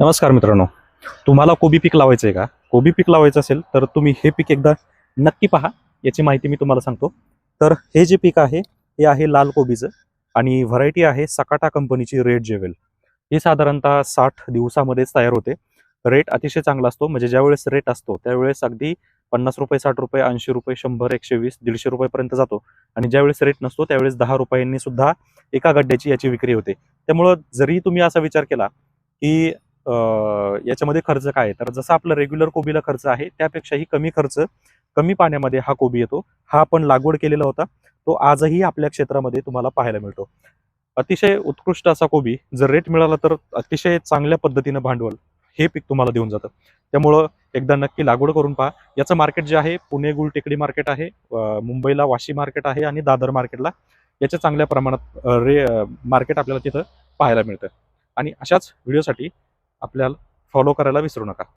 नमस्कार मित्रांनो. तुम्हाला कोबी पीक लावायचं आहे का? कोबी पीक लावायचं असेल तर तुम्ही हे पीक एकदा नक्की पहा. याची माहिती मी तुम्हाला सांगतो. तर हे जे पीक आहे हे आहे लाल कोबीचं आणि व्हरायटी आहे सकाटा कंपनीची रेड जेवेल हे साधारणतः साठ दिवसामध्येच तयार होते. रेट अतिशय चांगला असतो. म्हणजे ज्यावेळेस रेट असतो त्यावेळेस अगदी पन्नास रुपये साठ रुपये ऐंशी रुपये शंभर एकशे वीस दीडशे रुपयेपर्यंत जातो. आणि ज्यावेळेस रेट नसतो त्यावेळेस दहा रुपयांनी सुद्धा एका गड्ड्याची याची विक्री होते. त्यामुळं जरी तुम्ही असा विचार केला की याच्यामध्ये खर्च काय आहे? तर जसं आपलं रेग्युलर कोबीला खर्च आहे त्यापेक्षाही कमी खर्च कमी पाण्यामध्ये हा कोबी येतो. हा आपण लागवड केलेला होता. तो आजही आपल्या क्षेत्रामध्ये तुम्हाला पाहायला मिळतो. अतिशय उत्कृष्ट असा कोबी. जर रेट मिळाला तर अतिशय चांगल्या पद्धतीनं भांडवल हे पीक तुम्हाला देऊन जातं. त्यामुळं एकदा नक्की लागवड करून पहा. याचं मार्केट जे आहे पुणे गुलटेकडी मार्केट आहे मुंबईला वाशी मार्केट आहे आणि दादर मार्केटला याच्या चांगल्या प्रमाणात रे मार्केट आपल्याला तिथं पाहायला मिळतं. आणि अशाच व्हिडिओसाठी आपल्याला फॉलो करायला विसरू नका.